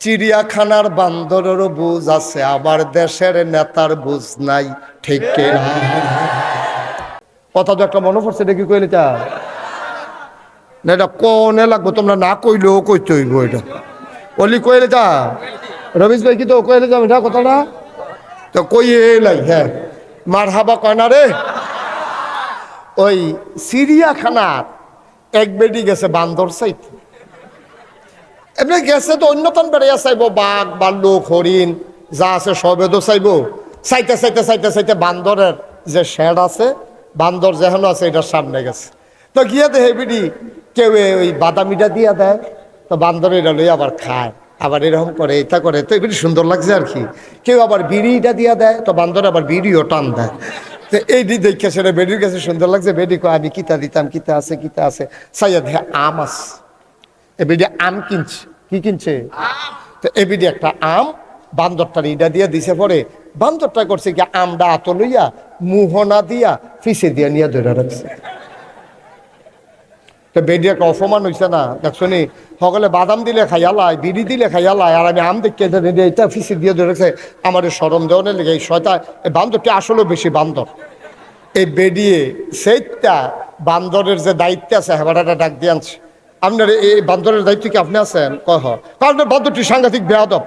চিড়িয়াখানার বান্দরেরও বুঝ আছে, আবার দেশের নেতার বুঝ নাই, ঠিক? কথা তো একটা মনে পড়ছে কি কইলে তা। না, এটা কোনে লাগবো, তোমরা না কইলেও কইতে হইব এটা। অলি কইলে তা রমেশ ভাই কি তো কইলে যাবে এটা কথাটা? তো কই এলাই হ্যাঁ। মার হাবা কয় না রে? ওই চিড়িয়াখানার এক বেডি গেছে বান্দর সাইতে এমনি গেছে তো অন্যতম বেড়াইয়া চাইব, বাঘ বাল্লুক হরিণ, যা আছে সবে তো চাইব। চাইতে চাইতে চাইতে চাইতে বান্দরের যে শেড আছে, বান্দর যেহেন আছে, এটার সামনে গেছে। তো গিয়ে দেখে বিড়ি, কেউ ওই বাদামিটা দিয়া দেয়, তো বান্দর এটা লই আবার খায়, আবার এরকম করে, এটা করে, তো এগুলি সুন্দর লাগছে আর কি। কেউ আবার বিড়িটা দিয়া দেয়, তো বান্দর আবার বিড়িও টান দেয়। তো এই দি দেখে সেটা বেডির কাছে সুন্দর লাগছে, বেডি আমি কিতা দিতাম, কিতা আছে কিতা আছে সাইয়া দেখে আম আছে। এবিডি আম কিনছে। কি কিনছে? তো এবিডি একটা আম, বান্দরটার ইডা দিয়ে দিছে পরে। বান্দরটা করছে কি আমটা আত লইয়া, মুহনা দিয়া, ফিসে দিয়া নিয়ে ধরে রাখছে। তো বেডি একটা অপমান হয়েছে না? দেখছ নি সকলে বাদাম দিলে খাইয়ালায় বিড়ি দিলে খাইয়ালায় আর আমি আম ধরে এটা ফিসে দিয়ে ধরে রাখছে। আমার সরম দেওয়ানের লেগে এই শয়তা এই বান্দরটি আসলেও বেশি বান্দর। এই বেডিয়ে সেইটা বান্দরের যে দায়িত্ব আছে হেবাটাটা ডাক দিয়ে আনছে। আপনার এই বান্দরের দায়িত্ব কি আপনি আছেন? কয় হ আপনার বান্দরটি সাংঘাতিক বেয়াদব।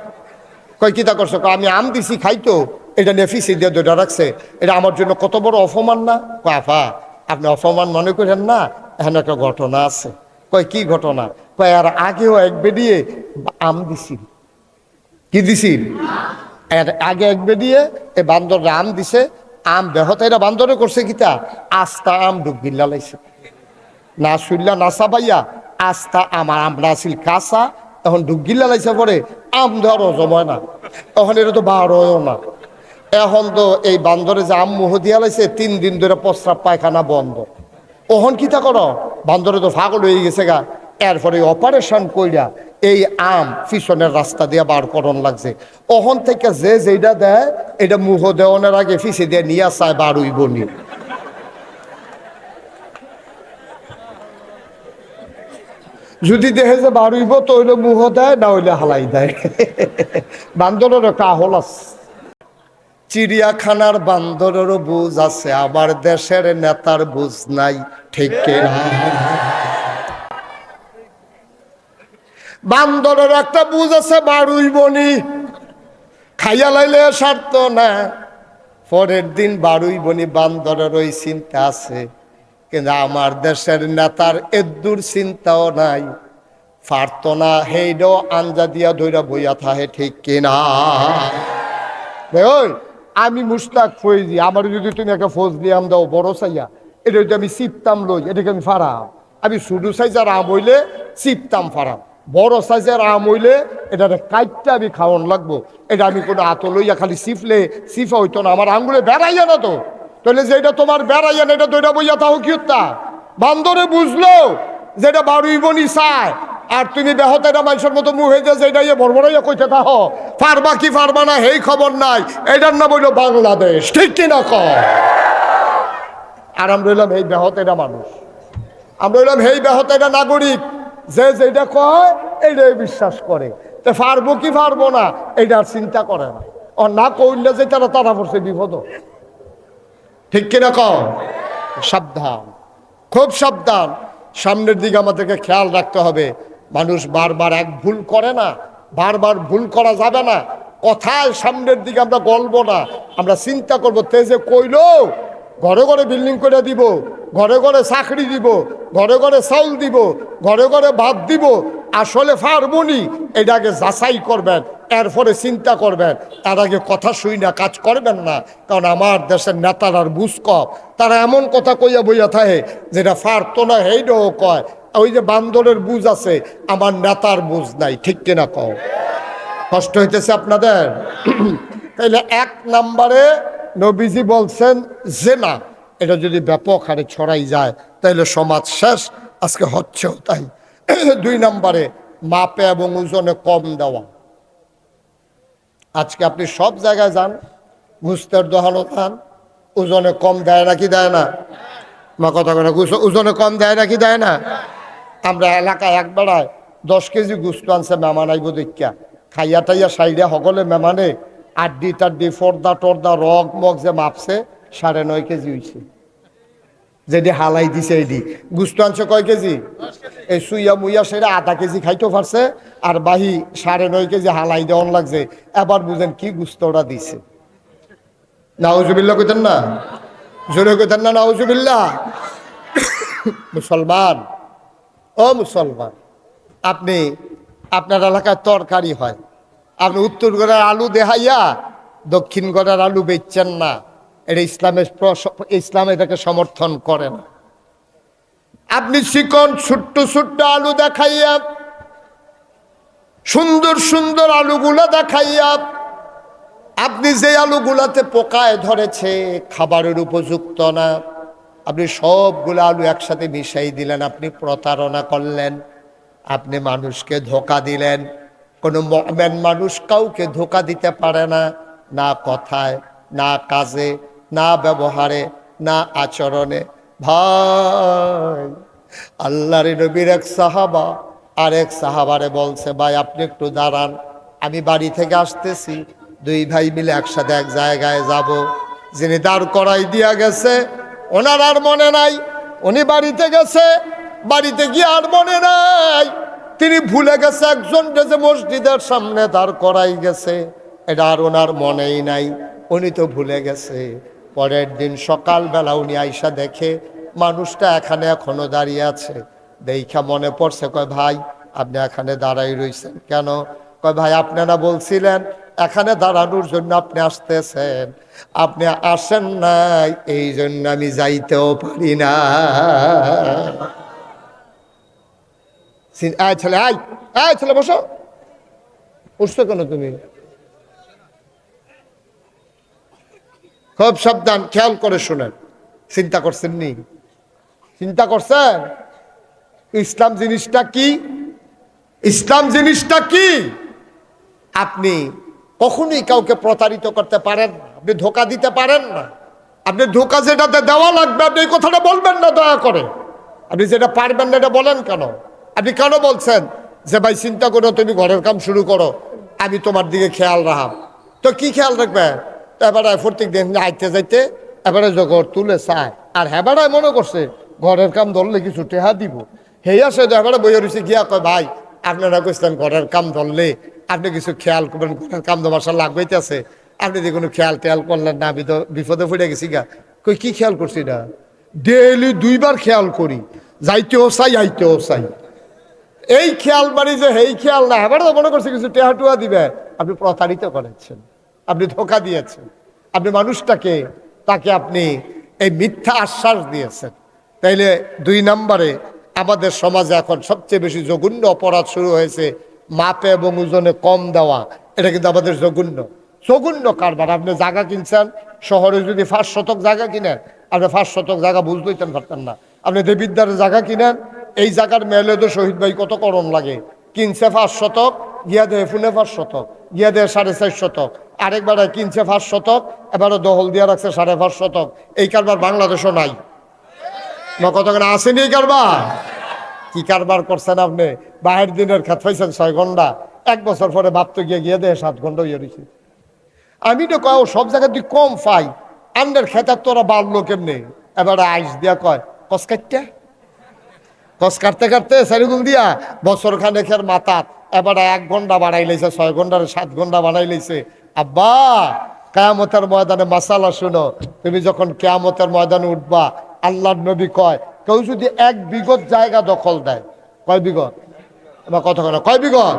কয় কিতা করছ? আমি আম দিছি খাইতো এটা নেফিসি দিয়ে দুটা রাখছে। এটা আমার জন্য কত বড় অপমান না? কয় আফা আপনি অপমান মনে করেন না? এখানে একটা ঘটনা আছে। কয়, কি ঘটনা? কয় আর আগেও এক বেডিয়ে আম দিছি কি দিছি এর আগে এক বেডিয়ে এই বান্দর আম দিছে। আম বেহত এরা বান্দরে করছে কিতা আস্তা আম ডুবিল্লা লাইছে। না শুনলা না চাবাইয়া আস্থা আমার আমরা আছিল কাঁচা, তখন ডুগিল্লা লাইছে পরে আম ধর জময় না। তখন এটা তো বার হয়ও না। এখন তো এই বান্দরে যে আম মুহ দিয়া লাইছে, তিন দিন ধরে প্রস্রাব পায়খানা বন্ধ। ওহন কিতা করো? বান্দরে তো ফাগল হয়ে গেছে গা। এরপরে অপারেশন কইরা এই আম পিছনের রাস্তা দিয়ে বার করন লাগছে। ওহন থেকে যে যেটা দেয়, এটা মুহ দেওয়ানোর আগে ফিসে দিয়ে নিয়ে আসায় বার হইব নি যদি দেখে যে বাড়ইব তো হইলে মুহ দেয়, না হইলে হালাই দেয়। বান্দরের কাহল আছে। চিড়িয়াখানার বান্দরেরও বুঝ আছে, আবার দেশের নেতার বুঝ নাই, ঠিক? বান্দরের একটা বুঝ আছে, বাড়ুইবনি। খাইয়া লাইলে সারত না পরের দিন বাড়ুইবনি বান্দরের ওই চিন্তা আছে। কিন্তু আমার দেশের নেতার এদ্দুর চিন্তাও নাই। পারত না হেইডও আঞ্জা দিয়া ধইরা বইয়া থাহে ঠিক কিনা? ওই আমি মুস্তাক ফৈজি, আমার যদি তুমি একটা ফৌজ নিয়াম দাও, বড় চাইয়া এটা যদি আমি চিপতাম লই, এটাকে আমি ফারাম। আমি শুধু সাইজার আম হইলে চিপতাম ফারাম। বড় সাইজের আম হইলে এটা কাইটটা আমি খাওয়ান লাগবো। এটা আমি কোনো আতো লইয়া খালি চিপলে চিপা হইতো না, আমার আঙ্গুলে বেড়াইয়া না তো। তাহলে যেটা তোমার বেড়াইয়া না এটা দইটা বইয়া তাও কি বান্দরে বুঝলো যেটা বাড়ুই বনি চায় আর তুমি বেহত এটা মানুষের মতো মুখ হয়ে যাচ্ছে এটা ইয়ে বড়বড়াইয়া কইতে থাহ পারবা কি পারবা না সেই খবর নাই। এটার না বলল বাংলাদেশ, ঠিক ক আর আমরা হইলাম এই বেহত এটা মানুষ। আমরা হইলাম এই বেহত এটা নাগরিক। যে যেটা কয়, এইটাই বিশ্বাস করে। তো পারব কি পারব না এইটার চিন্তা করে না। ও না করলে যে তারা তারা পড়ছে বিপদ ঠিক কিনা কম সাবধান। খুব সাবধান। সামনের দিকে আমাদেরকে খেয়াল রাখতে হবে। মানুষ বারবার এক ভুল করে না বারবার ভুল করা যাবে না। কথায় সামনের দিকে আমরা গলবো না। আমরা চিন্তা করব তেজে কইলো? ঘরে ঘরে বিল্ডিং করে দিব ঘরে ঘরে চাকরি দিব ঘরে ঘরে চাউল দিব ঘরে ঘরে ভাত দিব। আসলে পারবনি এটাকে যাচাই করবেন। এরপরে চিন্তা করবেন, তার আগে কথা শুই না, কাজ করবেন না। কারণ আমার দেশের নেতার আর বুঝ কম। তারা এমন কথা কইয়া বইয়া থাকে যেটা ফারতো না হেইডও কয়। ওই যে বান্দরের বুঝ আছে, আমার নেতার বুঝ নাই, ঠিক কিনা কও? কষ্ট হইতেছে আপনাদের? তাইলে এক নম্বরে নবীজি বলছেন যে না এটা যদি ব্যাপক হারে ছড়াই যায়, তাইলে সমাজ শেষ, আজকে হচ্ছেও তাই। দুই নাম্বারে, মাপে এবং ওজনে কম দেওয়া। আজকে আপনি সব জায়গায় যান গুস্তের দোকানও যান ওজনে কম দেয় নাকি দেয় না? মা কথা কথা ওজনে কম দেয় নাকি দেয় না? আমরা এলাকায় এক বেড়ায় দশ কেজি গুস্ত আনছে, মেহমান আইব দেখা খাইয়া টাইয়া সাইডে সকলে মেমানে আড্ডি টাড্ডি, ফর্দা টর্দা, রগ মগ যে মাপছে, সাড়ে নয় কেজি হইছে। যেটি হালাই দিছে এডি গুস্ত আনছে কয় কেজি? এই সুইয়া মুইয়া সেটা আধা কেজি খাইতে পারছে আর বাহি সাড়ে নয় কেজি হালাই দেওয়ান লাগছে। এবার বুঝেন কি গুস্তটা দিছে। নাউজুবিল্লা কইতেন না? জোরে কইতেন না নাউজুবিল্লা মুসলমান। ও মুসলমান, আপনি, আপনার এলাকায় তরকারি হয়। আপনি উত্তর গড়ের আলু দেখাইয়া দক্ষিণ গড়ের আলু বেচছেন না। এটা ইসলামের ইসলাম এটাকে সমর্থন করে না। আপনি চিকন, ছোট্ট ছোট্ট আলু দেখাইয়া, সুন্দর সুন্দর আলুগুলা দেখাইয়া, আপনি যে আলুগুলাতে পোকায় ধরেছে, খাবারের উপযুক্ত না, আপনি সবগুলো আলু একসাথে মিশাই দিলেন, আপনি প্রতারণা করলেন, আপনি মানুষকে ধোকা দিলেন, কোনো মেন মানুষ কাউকে ধোকা দিতে পারে না না কথায়, না কাজে না ব্যবহারে, না আচরণে। ভাই, আল্লাহর নবীর এক সাহাবা আর এক সাহাবারে বলছে, ভাই, আপনি একটু দাঁড়ান। আমি বাড়ি থেকে আসতেছি। দুই ভাই মিলে একসাথে এক জায়গায় যাব। যিনি দাঁড় করাই দিয়া গেছে, ওনার আর মনে নাই। উনি বাড়িতে গেছে, বাড়িতে গিয়ে আর মনে নাই। তিনি ভুলে গেছে একজন যে মসজিদের সামনে দাঁড় করাই গেছে। এটা আর ওনার মনেই নাই। উনি তো ভুলে গেছে। পরের দিন সকালবেলা উনি আইসা দেখে, মানুষটা এখানে এখনও দাঁড়িয়ে আছে। দেখা মনে পড়ছে, কয় ভাই, আপনি এখানে দাঁড়াই রইছেন কেন? কয় ভাই, আপনারা বলছিলেন, এখানে দাঁড়ানোর জন্য আপনি আসতেছেন। আপনি আসেন নাই, এই জন্য আমি যাইতেও পারি না। আয় ছেলে, আয় আয় ছেলে, বসো। উঠছো কেন তুমি? খুব সাবধান, খেয়াল করে শুনেন। চিন্তা করছেন নি চিন্তা করছেন? ইসলাম জিনিসটা কি? ইসলাম জিনিসটা কি? আপনি কখনোই কাউকে প্রতারিত করতে পারেন আপনি ধোকা দিতে পারেন না। আপনি ধোকা যেটাতে দেওয়া লাগবে, আপনি এই কথাটা বলবেন না দয়া করে। আপনি যেটা পারবেন না এটা বলেন কেন? আপনি কেন বলছেন যে, ভাই, চিন্তা করো, তুমি ঘরের কাম শুরু করো। আমি তোমার দিকে খেয়াল রাখাম তো কি খেয়াল রাখবে তো এবারে প্রত্যেক দিন আইতে যাইতে এবারে জগর তুলে চায়। আর হেবারায় মনে করছে, ঘরের কাম ধরলে কিছু টেহা দিব। হেই আসে এবারে বইয়ে রয়েছে গিয়া কয়, ভাই, আপনারা কইছিলেন ঘরের কাম ধরলে আপনি কিছু খেয়াল করবেন, ঘরের কাম ধমার লাগবেইতেছে। আপনি যে কোনো খেয়াল টেয়াল করলেন না আমি তো বিপদে পড়ে গেছি গা। কই, কি খেয়াল করছি না ডেইলি দুইবার খেয়াল করি। যাইতেও চাই, আইতেও চাই। এই খেয়াল বাড়ি যে এই খেয়াল না। এবার তো মনে করছে কিছু টেহা টুয়া দিবে। আপনি প্রতারিত করেছেন। আপনি ধোকা দিয়েছেন। আপনি মানুষটাকে, তাকে আপনি এই মিথ্যা আশ্বাস দিয়েছেন। তাইলে দুই নম্বরে আমাদের সমাজে এখন সবচেয়ে বেশি জঘন্য অপরাধ শুরু হয়েছে মাপে এবং ওজনে কম দেওয়া। এটা কিন্তু আমাদের জঘন্য। জঘন্য কারবার। আপনি জায়গা কিনছেন, শহরে যদি পাঁচ শতক জায়গা কিনেন, আপনি পাঁচ শতক জায়গা বুঝতেইতেন পারতেন না। আপনি দেবিদ্যারের জায়গা কিনেন, এই জায়গার মেলে তো শহীদ ভাই কত করণ লাগে। কিনছে পাঁচ শতক, গিয়া দেয় ফুনে পাঁচ শতক, গিয়া দেয় সাড়ে চার শতক। আরেকবার কিনছে পাঁচ শতক এবারে দহল দিয়া রাখছে সাড়ে পাঁচ শতক। এই কারবার বাংলাদেশও নাই। কতক্ষণ আসেনি এই কারবার? কি কারবার করছেন আপনি? বাহির দিনের খাত পাইছেন ছয় ঘণ্টা। এক বছর পরে ভাবতে গিয়ে গিয়ে দেয়, সাত ঘণ্টা ইয়ে রয়েছে আমি তো কয় সব জায়গায় তুই কম পাই। আন্ডার খেতার তোরা বাড়লো কেমনে? এবারে আইস দিয়া কয়, কস কাটটা কস কাটতে কাটতে সারিগুল দিয়া বছর খানেকের মাথাত এবারে এক ঘণ্টা বাড়াই লাইছে, ছয় ঘণ্টার সাত ঘণ্টা বানাই লাইছে। আব্বা, কেয়ামতের ময়দানে মাসালা শুনো, তুমি যখন কেয়ামতের ময়দানে উঠবা, আল্লাহর নবী কয়, কেউ যদি এক বিগত জায়গা দখল দেয়, কয় বিগত? এবার কথা কথা কয় বিগত?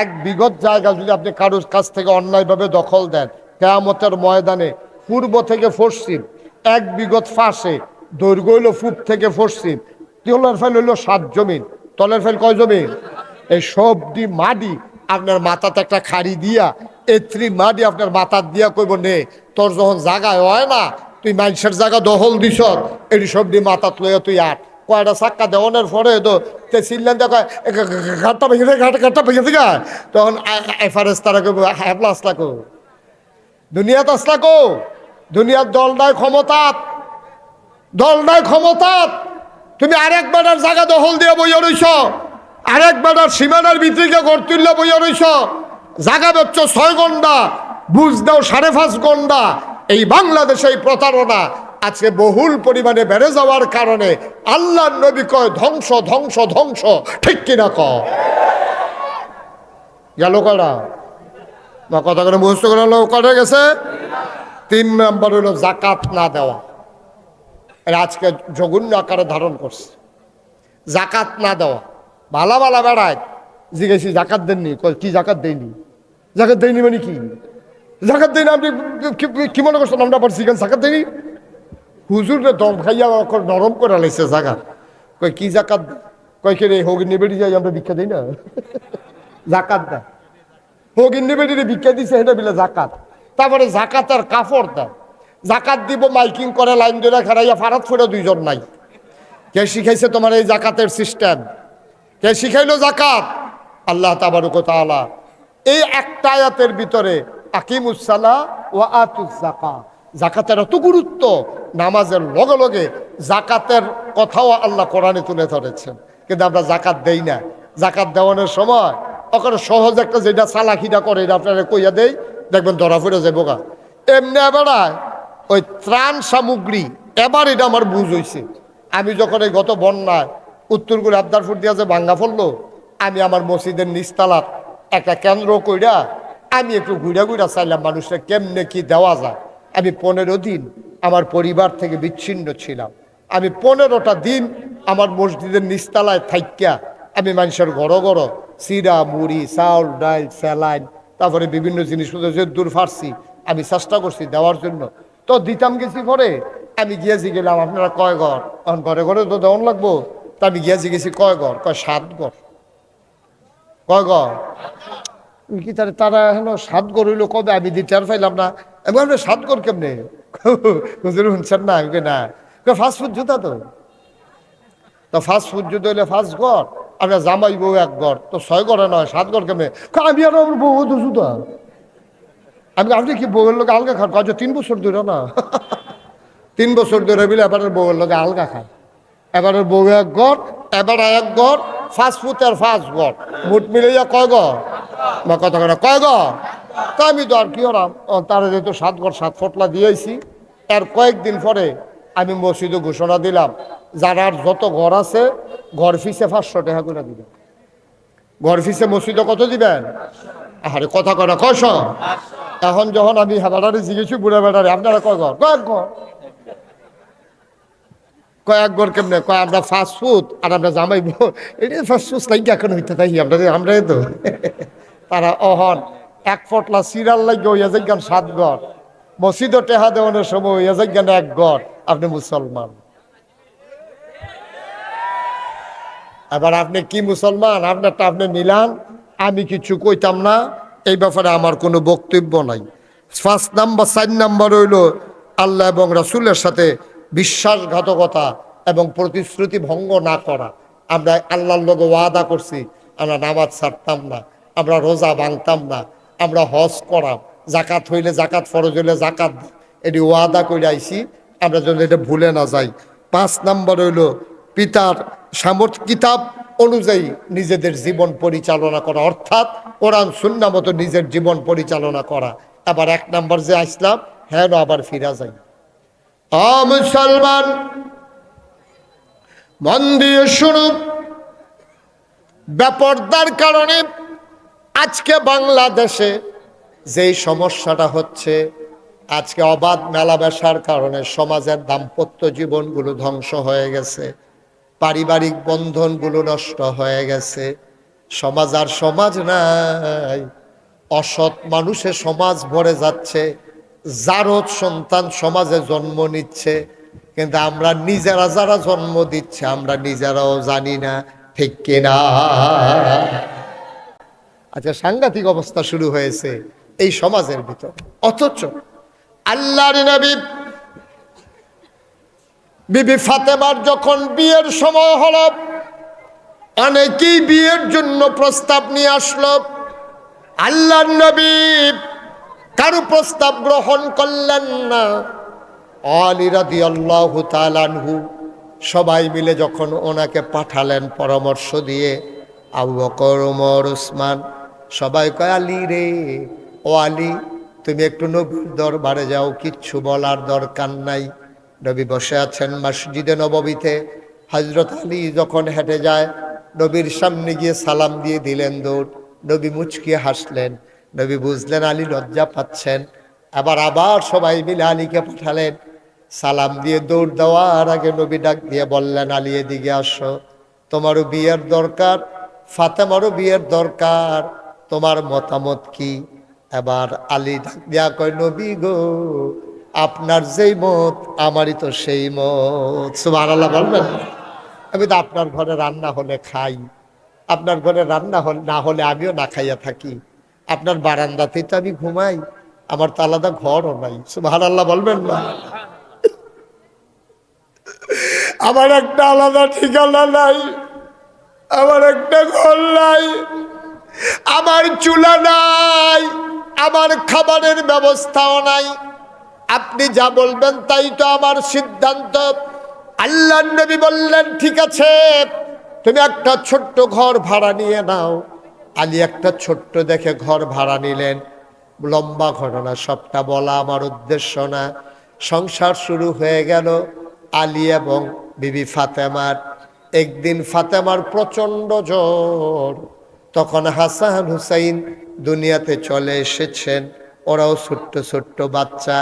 এক বিগত জায়গা যদি আপনি কারোর কাছ থেকে অন্যায়ভাবে দখল দেন, কেয়ামতের ময়দানে পূর্ব থেকে পশ্চিম এক বিগত ফাঁসে, দৈর্ঘ্য হইল পূব থেকে পশ্চিম তলের ফাইল হইল সাত জমিন, তলের ফাইল কয় জমিন? এই সবটি মাটি আপনার মাথাতে একটা খাড়ি দিয়া এত্রি মাটি আপনার মাথার দিয়া কইব, নে, তোর যখন জায়গায় হয় না, তুই মানুষের জায়গা দখল দিছ, এটি সবটি মাথাত লইয়া তুই আট। কয়টা চাক্কা দেওয়ানোর পরে তো তে চিল্লেন ঘাটটা ভেঙে থেকে ঘাট, ঘাটটা ভেঙে থেকে তখন এফারেস তারা কইব হ্যাপলা আসলা কো দুনিয়াত আসলা কো দুনিয়ার দল নাই ক্ষমতাত। দল নাই ক্ষমতাত। তুমি আরেক বেটার জায়গা দখল দিয়ে বইয়া রইছ। আরেক বেটার সীমানার ঘর তুললে বইয়া রইছ, জাগা বেচ্ছ ছয় ঘণ্টা বুঝ দাও সাড়ে পাঁচ ঘণ্টা এই বাংলাদেশে এই প্রতারণা আজকে বহুল পরিমাণে বেড়ে যাওয়ার কারণে আল্লাহ নবী কয়, ধ্বংস ধ্বংস ধ্বংস, ঠিক কিনা ক? গেল বা কথা করে মুখস্থ করে করে গেছে? তিন নম্বর হলো জাকাত না দেওয়া। আজকে জঘন্য আকারে ধারণ করছে। জাকাত না দেওয়া। ভালা ভালা বেড়ায়। জিজ্ঞেসি জাকাত দেননি? কি জাকাত দেয়নি জাকাত দেয়নি মানে কি? জাকাত দেয়নি আপনি কি- মনে করছেন? আমরা পারছি কেন জাকাত দেয়নি হুজুর দম খাইয়া নরম করে লাইছে জাকাত। কয়, কি জাকাত? কয়, কে রে হগিনি বেড়ি যাই, আমরা ভিক্ষা দিই না? জাকাত দেয়। হগিনি বেড়ি ভিক্ষা দিছে সেটা বিলে জাকাত। তারপরে জাকাত আর কাপড় দেয়। জাকাত দিব, মাইকিং করে, লাইন ধরে খারাইয়া ফারাত ফুরে দুইজন নাই। কে শিখাইছে তোমার এই জাকাতের সিস্টেম? কে শিখাইলো জাকাত আল্লাহ তাবারুক ও তাআলা। এই একটা আয়াতের ভিতরে আকিমুসালা ও আতুস জাকা জাকাতের এত গুরুত্ব, নামাজের লগে লগে জাকাতের কথাও আল্লাহ কোরআনে তুলে ধরেছেন। কিন্তু আমরা জাকাত দেই না। জাকাত দেওয়ানোর সময় ওখানে সহজ একটা যেটা চালাকিটা করে এটা আপনারা কইয়া দেই, দেখবেন ধরা ফিরে যাব গা। এমনি এবারায় ওই ত্রাণ সামগ্রী, এবার এটা আমার বুঝ হয়েছে আমি যখন এই গত বন্যায় উত্তর করে আবদারপুর দিয়া যে ভাঙ্গা পড়ল আমি আমার মসজিদের নিস্তালাত একটা কেন্দ্র কইরা, আমি একটু ঘুরা ঘুরা চাইলাম, মানুষের কেমনে কি দেওয়া যায়। আমি পনেরো দিন আমার পরিবার থেকে বিচ্ছিন্ন ছিলাম। আমি পনেরোটা দিন আমার মসজিদের নিস্তালায় থাইক্যা, আমি মানুষের ঘর ঘর চিরা মুড়ি, চাউল, ডাল, স্যালাইন, তারপরে বিভিন্ন জিনিসপত্র যে দূর ফারছি আমি চেষ্টা করছি দেওয়ার জন্য। তো দিতাম গেছি পরে আমি গিয়েছি গেলাম আপনারা কয় ঘর? ঘরে ঘরে তো দেওয়ান লাগবো। তা আমি গিয়েছি গেছি কয় ঘর? কয় সাত ঘর। কয় আমি কি তারা তারা হেন সাত ঘর হইল কবে? আমি দিতে আর পাইলাম না। আমি বললাম, সাত ঘর কেমনে? হুজুর শুনছেন না? আমি না। ফাস্ট ফুড জুতা তো। তো ফাস্ট ফুড যদি হইলে ফার্স্ট ঘর। আমরা জামাই বউ এক ঘর। তো ছয় ঘরে নয় সাত ঘর কেমনে? আমি আর আমার বউ তো জুতা। আমি আপনি কি বউয়ের লোক আলগা খান? কাজ তিন বছর ধরে না। তিন বছর ধরে বিলে আপনার বউয়ের লোক আলগা খায়। এবারের বউ এক ঘর, এবারে এক ঘর ফুড আর ফাস্ট ঘর। মুট মিলাইয়া কয় ঘর? বা কথা কথা কয় ঘর? তা আমি তো আর কি হলাম? তারা যেহেতু সাত ঘর, সাত ফটলা দিয়েছি এর কয়েকদিন পরে আমি মসজিদে ঘোষণা দিলাম, যারার যত ঘর আছে, ঘর ফিসে পাঁচশো টাকা করে দিবেন। ঘর ফিসে মসজিদে কত দিবেন? আরে, কথা কয় না, কয়শ? এখন যখন আমি হেবাডারে জিগেছি বুড়া বেড়ারে আপনারা কয় ঘর? কয়েক ঘর? কয়েক ঘর কেমনে? কয়, আমরা ফাস্ট ফুড আর আমরা জামাইব এটা ফাস্ট ফুড নাই এখন হইতে থাকি আমরা আমরা তো। তারা অহন। এক ফটলা সিরিয়াল লাগে হইয়া যাইগান সাত ঘর মসজিদও টেহা দেওয়ানোর সময় হইয়া যাইগান এক ঘর আপনি মুসলমান। এবার আপনি কি মুসলমান? আপনার আপনারটা আপনি মিলান আমি কিছু কইতাম না। এই ব্যাপারে আমার কোনো বক্তব্য নাই। ফার্স্ট নাম্বার চার নাম্বার হইল আল্লাহ এবং রাসুলের সাথে বিশ্বাসঘাতকতা এবং প্রতিশ্রুতি ভঙ্গ না করা। আমরা আল্লাহর লোক ওয়াদা করছি, আমরা নামাজ ছাড়তাম না, আমরা রোজা ভাঙতাম না, আমরা হজ করাম জাকাত হইলে জাকাত ফরজ হইলে জাকাত এটি ওয়াদা করে আইছি, আমরা যেন এটা ভুলে না যাই। পাঁচ নাম্বার হইল, পিতার সামর্থ্য, কিতাব অনুযায়ী নিজেদের জীবন পরিচালনা করা, অর্থাৎ কোরআন সুন্না মতো নিজের জীবন পরিচালনা করা। আবার এক নাম্বার যে আসলাম হ্যাঁ আবার ফিরা যাই। মুসলমান, মন দিয়ে শুনুন। ব্যাপারদার কারণে আজকে বাংলাদেশে যেই সমস্যাটা হচ্ছে, আজকে অবাধ মেলামেশার কারণে সমাজের দাম্পত্য জীবনগুলো ধ্বংস হয়ে গেছে, পারিবারিক বন্ধনগুলো নষ্ট হয়ে গেছে, সমাজ আর সমাজ নাই, অসৎ মানুষে সমাজ ভরে যাচ্ছে জারদ সন্তান সমাজে জন্ম নিচ্ছে, কিন্তু আমরা নিজেরা যারা জন্ম দিচ্ছে, আমরা নিজেরাও জানি না, ঠিক কিনা? আচ্ছা সাংঘাতিক অবস্থা শুরু হয়েছে এই সমাজের ভিতর। অথচ আল্লাহর নবী বিবি ফাতেমার যখন বিয়ের সময় হলো, অনেকেই বিয়ের জন্য প্রস্তাব নিয়ে আসলো, আল্লাহর নবী কারও প্রস্তাব গ্রহণ করলেন না? আলী রাদি আল্লাহ তালানহু সবাই মিলে যখন ওনাকে পাঠালেন পরামর্শ দিয়ে, আবু বকর ওমর উসমান, সবাই কয়, আলী রে, ও আলী, তুমি একটু নবীর দরবারে যাও, কিচ্ছু বলার দরকার নাই। নবী বসে আছেন মসজিদে নববীতে। হজরত আলী যখন হেঁটে যায়, নবীর সামনে গিয়ে সালাম দিয়ে দিলেন দৌড়। নবী মুচকিয়ে হাসলেন। নবী বুঝলেন, আলী লজ্জা পাচ্ছেন। আবার আবার সবাই মিলে আলীকে পাঠালেন। সালাম দিয়ে দৌড় দেওয়ার আগে নবী ডাক দিয়ে বললেন, আলী, এদিকে আসো। তোমারও বিয়ের দরকার, ফাতেমারও বিয়ের দরকার, তোমার মতামত কি? এবার আলী ডাক দিয়া কয়, নবী গো, আপনার যেই মত, আমারই তো সেই মত। সুমার আল্লাহ বলবেন? আমি তো আপনার ঘরে রান্না হলে খাই। আপনার ঘরে রান্না না হলে আমিও না খাইয়া থাকি। আপনার বারান্দাতেই তো আমি ঘুমাই, আমার তো আলাদা ঘরও নাই। সুবহানাল্লাহ বলবেন না? আমার একটা আলাদা ঠিকানা নাই, আমার একটা ঘর নাই, আমার চুলা নাই, আমার খাবারের ব্যবস্থাও নাই। আপনি যা বলবেন তাই তো আমার সিদ্ধান্ত। আল্লাহ নবী বললেন, ঠিক আছে, তুমি একটা ছোট্ট ঘর ভাড়া নিয়ে নাও। আলী একটা ছোট্ট দেখে ঘর ভাড়া নিলেন। লম্বা ঘটনা, সবটা বলা আমার উদ্দেশ্য না। সংসার শুরু হয়ে গেল আলী এবং বিবি ফাতেমার। একদিন ফাতেমার প্রচণ্ড জ্বর। তখন হাসান হুসাইন দুনিয়াতে চলে এসেছেন। ওরাও ছোট্ট ছোট্ট বাচ্চা।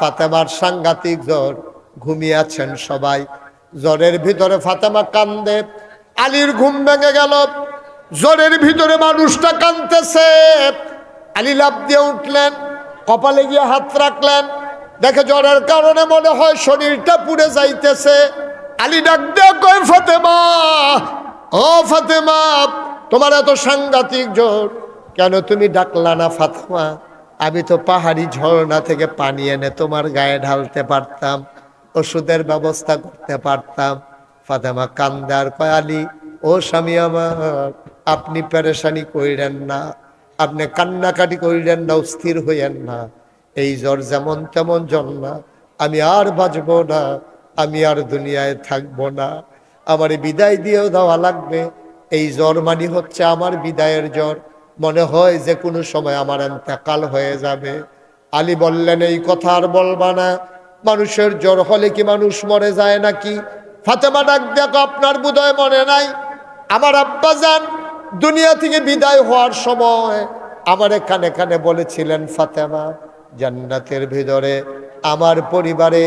ফাতেমার সাংঘাতিক জ্বর। ঘুমিয়ে আছেন সবাই। জ্বরের ভিতরে ফাতেমা কান্দে। আলীর ঘুম ভেঙে গেল। জ্বরের ভিতরে মানুষটা কান্দতেছে আলী লাভ দিয়ে উঠলেন, কপালে গিয়ে হাত রাখলেন। দেখে জ্বরের কারণে মনে হয় শরীরটা পুড়ে যাইতেছে। আলী ডাক দিয়ে ফাতেমা, ও ফাতেমা, তোমার এত সাংঘাতিক জ্বর, কেন তুমি ডাকলা না ফাতেমা? আমি তো পাহাড়ি ঝর্ণা থেকে পানি এনে তোমার গায়ে ঢালতে পারতাম, ওষুধের ব্যবস্থা করতে পারতাম। ফাতেমা কান্দার কয়, আলী, ও স্বামী আমার আপনি পেরেশানি কইরেন না, আপনি কান্নাকাটি কইরেন না স্থির হইয়েন না। এই জ্বর যেমন তেমন না, আমি আর বাঁচবো না, আমি আর দুনিয়ায় থাকব না। আমার বিদায় দিয়েও দেওয়া লাগবে। এই জ্বর মানি হচ্ছে আমার বিদায়ের জ্বর। মনে হয় যে কোনো সময় আমার এতেকাল হয়ে যাবে। আলী বললেন, এই কথা আর বলবা না। মানুষের জ্বর হলে কি মানুষ মরে যায় নাকি? ফাতেমা ডাক, দেখো, আপনার বোধহয় মনে নাই? আমার আব্বা যান দুনিয়া থেকে বিদায় হওয়ার সময় আমার এখানে কানে বলেছিলেন, ফাতেমা, জান্নাতের ভিতরে আমার পরিবারে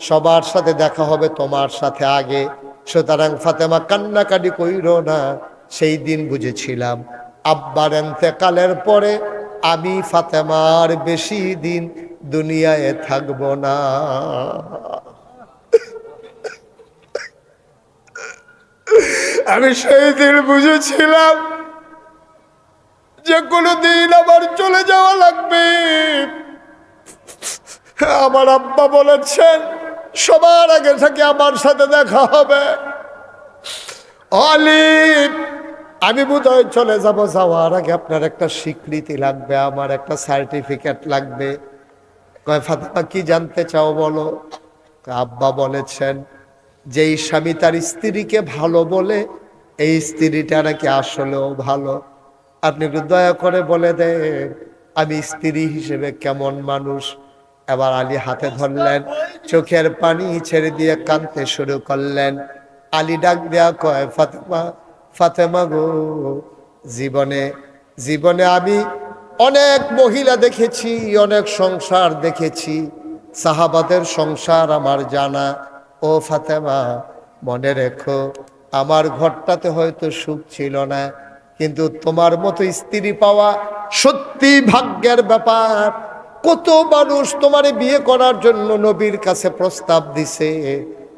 সবার সাথে দেখা হবে, তোমার সাথে আগে। সুতরাং ফাতেমা কান্নাকাটি কইর না, সেই দিন বুঝেছিলাম, আব্বার এতেকালের পরে আমি ফাতেমার বেশি দিন দুনিয়ায় থাকব না। আমি সেই দিন বুঝেছিলাম যে কোনো দিন আমার চলে যাওয়া লাগবে। আমার আব্বা বলেছেন, সবার আগে থেকে আমার সাথে দেখা হবে। অলিপ আমি বোধহয় চলে যাব, যাওয়ার আগে আপনার একটা স্বীকৃতি লাগবে, আমার একটা সার্টিফিকেট লাগবে। কয়, ফাতেমা, কি জানতে চাও বলো? আব্বা বলেছেন, যেই স্বামী তার স্ত্রীকে ভালো বলে এই স্ত্রীটা নাকি আসলেও ভালো। আপনি একটু দয়া করে বলে দেন, আমি স্ত্রী হিসেবে কেমন মানুষ? এবার আলী হাতে ধরলেন, চোখের পানি ছেড়ে দিয়ে কাঁদতে শুরু করলেন। আলী ডাক দেয়া কয়, ফাতেমা ফাতেমা গো, জীবনে জীবনে আমি অনেক মহিলা দেখেছি, অনেক সংসার দেখেছি। সাহাবাদের সংসার আমার জানা। ও ফাতেমা, মনে রেখো আমার ঘরটাতে হয়তো সুখ ছিল না, কিন্তু তোমার মতো স্ত্রী পাওয়া সত্যি ভাগ্যের ব্যাপার। কত মানুষ তোমারে বিয়ে করার জন্য নবীর কাছে প্রস্তাব দিছে,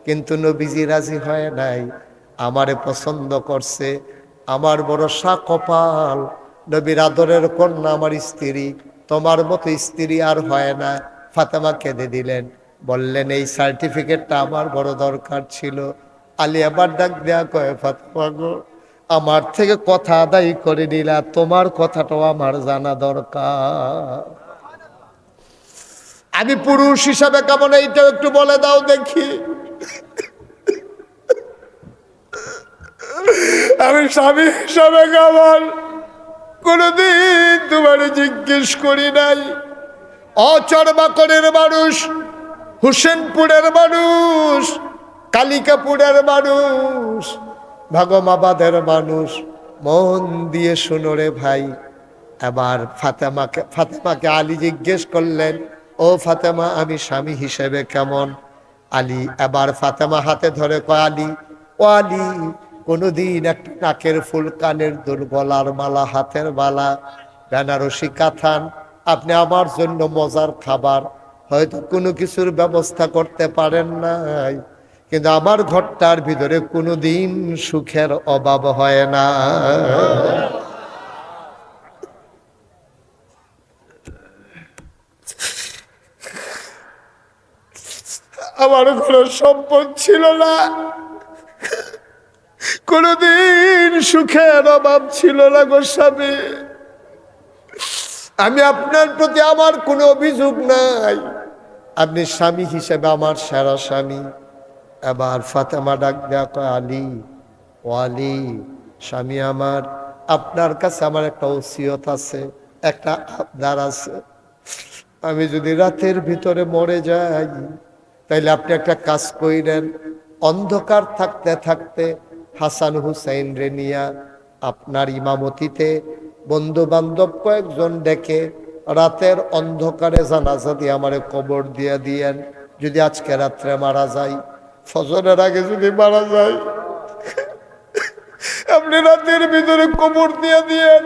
কিন্তু নবীজি রাজি হয় নাই। আমারে পছন্দ করছে, আমার বড় সা কপাল নবীর আদরের কন্যা আমার স্ত্রী, তোমার মতো স্ত্রী আর হয় না। ফাতেমা কেঁদে দিলেন, বললেন, এই সার্টিফিকেটটা আমার বড় দরকার ছিল। আলী আবার ডাক দেয়া কয় ফাতেমা আমার থেকে কথা আদায় করে নিলা, তোমার কথাটাও আমার জানা দরকার। আমি পুরুষ হিসাবে কেমন, এইটাও একটু বলে দাও দেখি। আমি স্বামী হিসাবে কেমন, কোনোদিন তোমার জিজ্ঞেস করি নাই। অচরবাকরের মানুষ, হুসেনপুরের মানুষ কালিকাপুরের মানুষ, ভাগমাবাদের মানুষ, মন দিয়ে শুনো রে ভাই। এবার ফাতেমাকে ফাতেমাকে আলী জিজ্ঞেস করলেন, ও ফাতেমা, আমি স্বামী হিসেবে কেমন? আলী এবার ফাতেমা হাতে ধরে কয়, আলী, ও আলী, কোনোদিন একটা নাকের ফুল কানের দুল গলার মালা, হাতের মালা, বেনারসি কাথান, আপনি আমার জন্য মজার খাবার, হয়তো কোনো কিছুর ব্যবস্থা করতে পারেন নাই। কিন্তু আমার ঘরটার ভিতরে কোনোদিন সুখের অভাব হয় না। আমার কোনো সম্পদ ছিল না। কোনোদিন সুখের অভাব ছিল না গোস্বামী আমি আপনার প্রতি আমার কোনো অভিযোগ নাই। আপনি স্বামী হিসেবে আমার সেরা স্বামী। এবার ফাতেমা ডাক দেয়া আলী, ও আলী, স্বামী আমার, আপনার কাছে আমার একটা ওসিয়ত আছে, একটা আবদার আছে। আমি যদি রাতের ভিতরে মরে যাই, তাইলে আপনি একটা কাজ কইরেন, অন্ধকার থাকতে থাকতে হাসান হুসাইন রেনিয়া আপনার ইমামতিতে বন্ধু বান্ধব কয়েকজন ডেকে রাতের অন্ধকারে জানাজা দিয়ে আমারে কবর দিয়ে দিয়েন। যদি আজকে রাত্রে মারা যাই ফজরের আগে যদি মারা যায়, আপনি রাতের ভিতরে কবর দিয়ে দিয়েন।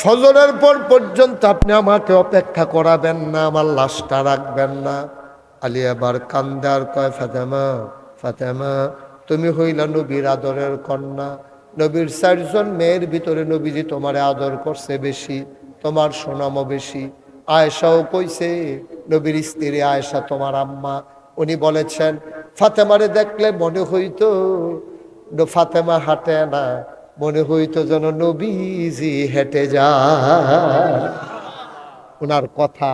ফজরের পর পর্যন্ত আপনি আমাকে অপেক্ষা করাবেন না, আমার লাশটা রাখবেন না। আলী আবার কান্দার কয়, ফাতেমা ফাতেমা, তুমি হইলা নবীর আদরের কন্যা। নবীর চারজন মেয়ের ভিতরে নবীজি তোমার আদর করছে বেশি, তোমার সুনামও বেশি। আয়েশাও কইছে, নবীর স্ত্রী আয়েশা তোমার আম্মা। উনি বলেছেন ফাতেমারে দেখলে মনে হইতো ফাতেমা হাঁটে না। মনে হইতো যেন নবীজি হেঁটে যা ওনার কথা,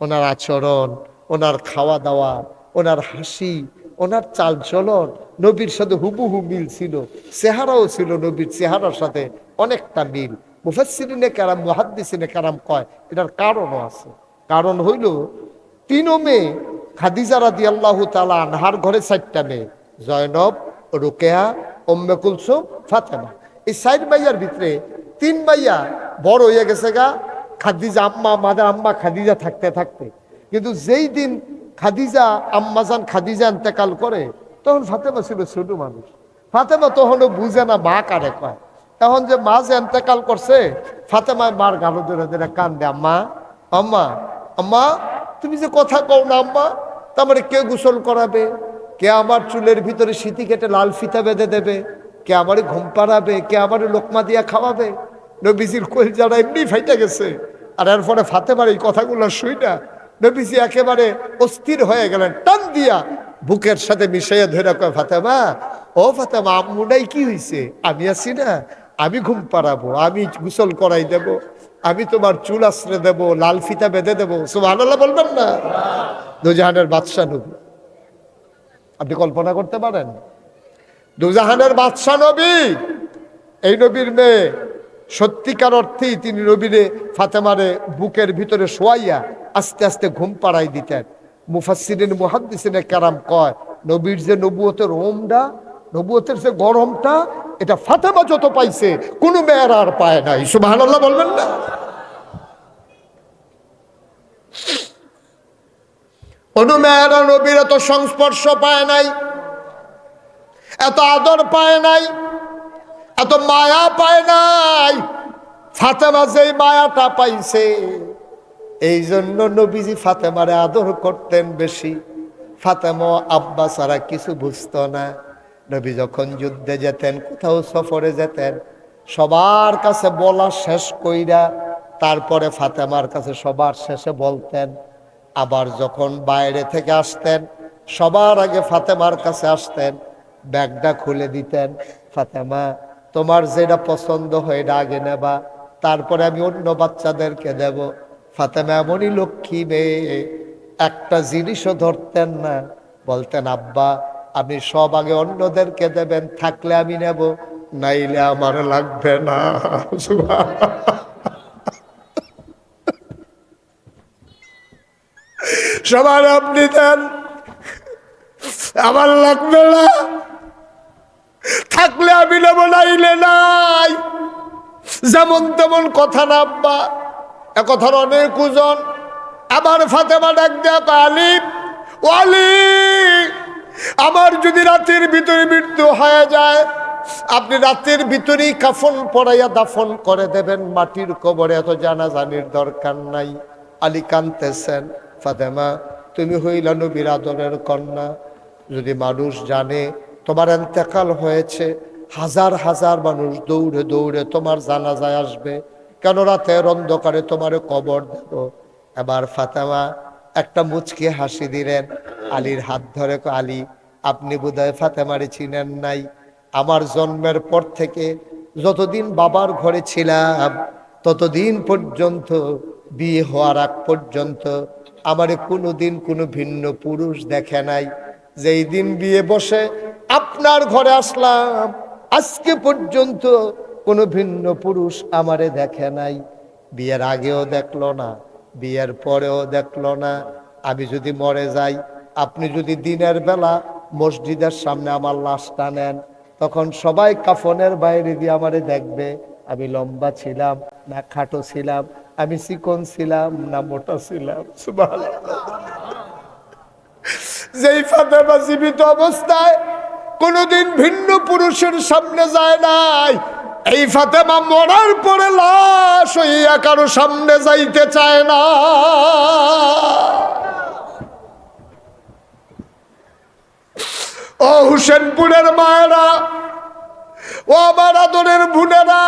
ওনার আচরণ, ওনার খাওয়া দাওয়া ওনার হাসি, ওনার চাল চলন নবীর সাথে হুবহু মিল ছিল, চেহারাও ছিল নবীর চেহারার সাথে অনেকটা মিল। মুফাসিরিনে কারাম, মুহাদ্দিসিনে কারাম কয়, এটার কারণও আছে। কারণ হইল তিন মেয়ে খাদিজা রাদি আল্লাহ তালা আনহার ঘরে চারটা মেয়ে, জয়নব, রুকেয়া ওম্মে কুলসুম, ফাতেমা। এই সাইড মাইয়ার ভিতরে তিন মাইয়া বড় হয়ে গেছে গা, খাদিজা আম্মা, মাদার আম্মা খাদিজা থাকতে থাকতে। কিন্তু যেই দিন খাদিজা আম্মাজান খাদিজা ইন্তেকাল করে, তখন ফাতেমা ছিল ছোট মানুষ। ফাতেমা তখনও বুঝে না মা কারে কয়। এখন যে মা যে ইন্তেকাল করছে, ফাতেমায় মার গালো ধরে ধরে কান্দে, আম্মা আম্মা আম্মা তুমি যে কথা কও না, আম্মা তারপরে কে গোসল করাবে? কে আমার চুলের ভিতরে সিঁথি কেটে লাল ফিতা বেঁধে দেবে? কে আমারে ঘুম পাড়াবে? কে আমারে লোকমা দিয়া খাওয়াবে? নবীজির কোল যারা এমনি ফাইটা গেছে। আর এরপরে ফাতেমার এই কথাগুলো শুই না, নবীজি একেবারে অস্থির হয়ে গেলেন, টান দিয়া বুকের সাথে মিশাইয়া ধরে কয়, ফাতেমা, ও ফাতেমা আম্মুটাই কি হয়েছে আমি আছি না, আমি ঘুম পাড়াবো, আমি গোসল করাই দেব। আমি তোমার চুল আশ্রে দেব, লাল ফিতা বেঁধে দেবো। সুবহানাল্লাহ বলবেন না। দুজাহানের বাদশাহ নবী। আপনি কল্পনা করতে পারেন? দুজাহানের বাদশাহ নবী, এই নবীর মেয়ে, সত্যিকার অর্থেই তিনি নবীরে ফাতেমারে বুকের ভিতরে শোয়াইয়া আস্তে আস্তে ঘুম পাড়াই দিতেন। মুফাসিরিন মুহাদ্দিসিনে কারাম কয়, নবীর যে নবুয়তের ওমটা নবুয়তের যে গরমটা, এটা ফাতেমা যত পাইছে, কোনো মেয়ের আর পায় নাই। সুবহানাল্লাহ বলবেন না? কোনো নবীর এত সংস্পর্শ পায় নাই, এত আদর পায় নাই, এত মায়া পায় নাই। ফাতেমা যেই মায়াটা পাইছে, এই জন্য নবীজি ফাতেমারে আদর করতেন বেশি। ফাতেমা আব্বা ছাড়া কিছু বুঝতো না। নবী যখন যুদ্ধে যেতেন, কোথাও সফরে যেতেন, সবার কাছে বলা শেষ কইরা তারপরে ফাতেমার কাছে সবার শেষে বলতেন, আবার যখন বাইরে থেকে আসতেন, সবার আগে ফাতেমার কাছে আসতেন, ব্যাগটা খুলে দিতেন, ফাতেমা, তোমার যেটা পছন্দ হয় এটা আগে নেবা, তারপরে আমি অন্য বাচ্চাদেরকে দেব। ফাতেমা এমনই লক্ষ্মী মেয়ে, একটা জিনিসও ধরতেন না। বলতেন, আব্বা আমি সব আগে অন্যদেরকে দেবেন, থাকলে আমি নেব, নাইলে আমার লাগবে না। সবার আপনি দেন, আমার লাগবে না। থাকলে আমি নেব, নাইলে নাই। যেমন তেমন কথা না আব্বা, একথার অনেক ওজন। আমার ফাতেমা ডাক দেয়া আলিম, ও আমার যদি রাতের ভিতরে মৃত্যু হয়ে যায়, আপনি রাতের ভিতরেই কাফন পরাইয়া দাফন করে দেবেন, মাটির কবরে এত জানাজানির দরকার নাই। আলী কানতেছেন, ফাতেমা, তুমি হইলা নবীর আদরের কন্যা। যদি মানুষ জানে তোমার এন্তেকাল হয়েছে, হাজার হাজার মানুষ দৌড়ে দৌড়ে তোমার জানাজায় আসবে। কেন রাতের অন্ধকারে তোমার কবর দেব? এবার ফাতেমা একটা মুচকে হাসি দিলেন। আলীর হাত ধরে আলী, আপনি বোধহয় ফাতেমারে চিনেন নাই। আমার জন্মের পর থেকে যতদিন বাবার ঘরে ছিলাম, ততদিন পর্যন্ত বিয়ে হওয়ার আগ পর্যন্ত আমারে কোনোদিন কোনো ভিন্ন পুরুষ দেখে নাই। যেই দিন বিয়ে বসে আপনার ঘরে আসলাম, আজকে পর্যন্ত কোনো ভিন্ন পুরুষ আমারে দেখে নাই। বিয়ের আগেও দেখল না বিয়ের পরেও দেখল না। আমি যদি মরে যাই, আপনি যদি দিনের বেলা মসজিদের সামনে আমার লাশটা নেন, তখন সবাই কাফনের বাইরে দিয়ে আমারে দেখবে। আমি লম্বা ছিলাম, না খাটো ছিলাম, আমি চিকন ছিলাম, না মোটা ছিলাম। যেই ফাতেমা জীবিত অবস্থায় কোনোদিন ভিন্ন পুরুষের সামনে যায় নাই। এই ফাতেমা মরার পরে লাশ হইয়া কারও সামনে যাইতে চায় না। ও হুসেনপুরের মায়েরা, ও আমার আদরের বোনেরা,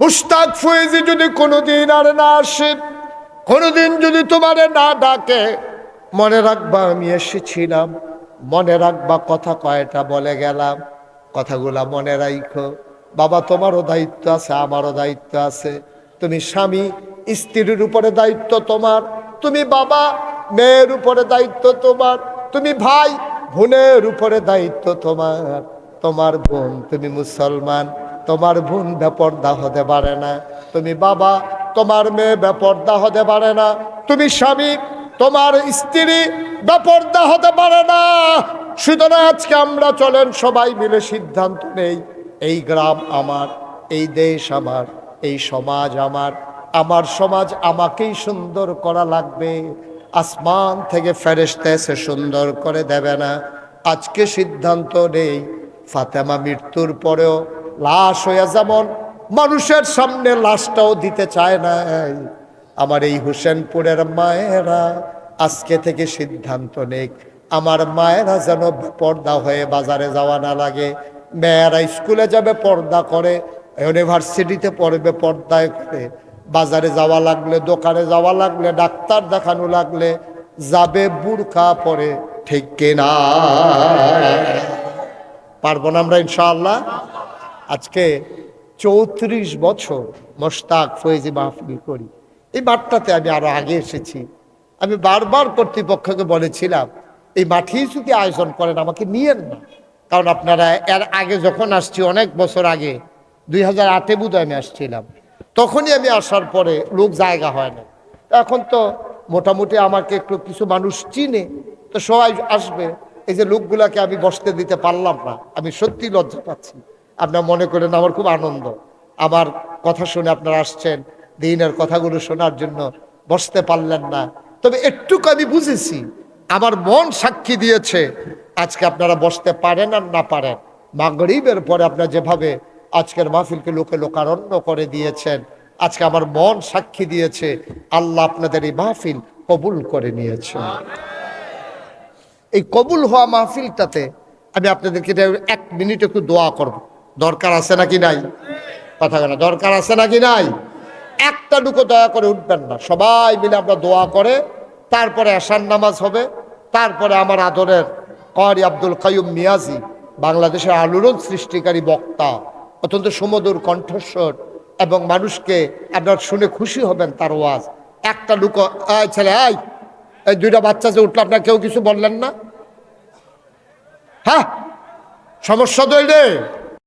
মুস্তাক ফয়েজি যদি কোনোদিন আর না আসে, কোনোদিন যদি তোমারে না ডাকে, মনে রাখবা আমি এসেছিলাম, মনে রাখবা কথা কয়টা বলে গেলাম, কথাগুলা মনে রাখো বাবা, তোমারও দায়িত্ব আছে, আমারও দায়িত্ব আছে। তুমি স্বামী, স্ত্রীর উপরে দায়িত্ব তোমার। তুমি বাবা, মেয়ের উপরে দায়িত্ব তোমার। তুমি ভাই, বোনের উপরে দায়িত্ব তোমার। তোমার বোন, তুমি মুসলমান। তোমার বোন বেপর্দা হতে পারে না। তুমি বাবা, তোমার মেয়ে বেপর্দা হতে পারে না। তুমি স্বামী, তোমার স্ত্রী বেপর্দা হতে পারে না। সুতরাং আজকে আমরা চলেন সবাই মিলে সিদ্ধান্ত নেই। এই গ্রাম আমার, এই দেশ আমার, এই সমাজ আমার। আমার সমাজ আমাকেই সুন্দর করা লাগবে। আসমান থেকে ফেরেস্তা এসে সুন্দর করে দেবে না। আজকে সিদ্ধান্ত নেই, ফাতেমা মৃত্যুর পরেও লাশ হইয়া যেমন মানুষের সামনে লাশটাও দিতে চায় না। আমার এই হুসেনপুরের মায়েরা আজকে থেকে সিদ্ধান্ত নেই আমার মায়েরা যেন পর্দা হয়ে বাজারে যাওয়া না লাগে। মেয়েরা স্কুলে যাবে, পর্দা করে, ইউনিভার্সিটিতে পড়বে, পর্দায় করে। বাজারে যাওয়া লাগলে, দোকানে যাওয়া লাগলে, ডাক্তার দেখানো লাগলে, যাবে বুড়কা পরে। ঠিক কিনা পারব না আমরা ইনশাআল্লাহ? আজকে চৌত্রিশ বছর মোশতাক ফয়েজি মাহফিল করি। এই মাঠটাতে আমি আরও আগে এসেছি। আমি বারবার কর্তৃপক্ষকে বলেছিলাম, এই মাঠেই যদি আয়োজন করেন, আমাকে নিয়েন না। কারণ আপনারা এর আগে যখন আসছি, অনেক বছর আগে, দুই হাজার আটে বুধ আমি আসছিলাম। তখনই আমি আসার পরে লোক জায়গা হয় না এখন তো মোটামুটি আমাকে একটু কিছু মানুষ চিনে, তো সবাই আসবে। এই যে লোকগুলাকে আমি বসতে দিতে পারলাম না, আমি সত্যি লজ্জা পাচ্ছি। আপনার মনে করেন আমার খুব আনন্দ। আমার কথা শুনে আপনারা আসছেন, দিনের কথাগুলো শোনার জন্য বসতে পারলেন না। তবে একটুকু আমি বুঝেছি, আমার মন সাক্ষী দিয়েছে আজকে আপনারা বসতে পারেন আর না পারেন। মাগরিবের পরে আপনারা যেভাবে আজকের মাহফিলকে লোকে লোকারণ্য করে দিয়েছেন, আজকে আমার মন সাক্ষী দিয়েছে, আল্লাহ আপনাদের এই মাহফিল কবুল করে নিয়েছে। এই কবুল হওয়া মাহফিলটাতে আমি আপনাদেরকে এক মিনিট একটু দোয়া করব। দরকার আছে নাকি নাই? কথা কেন দরকার আছে নাকি নাই? একটা টুকু দয়া করে উঠবেন না। সবাই মিলে আমরা দোয়া করে, তারপরে আসার নামাজ হবে, তারপরে আমার আদরের করি আব্দুল কাইম মিয়াজি বাংলাদেশের আলোড়ন সৃষ্টিকারী বক্তা, অত্যন্ত সুমধুর কণ্ঠস্বর এবং মানুষকে আপনার শুনে খুশি হবেন তার ওয়াজ। একটা লুক ছেলে আয় এই দুইটা বাচ্চা যে উঠল, আপনার কেউ কিছু বললেন না? হ্যাঁ সমস্যা তো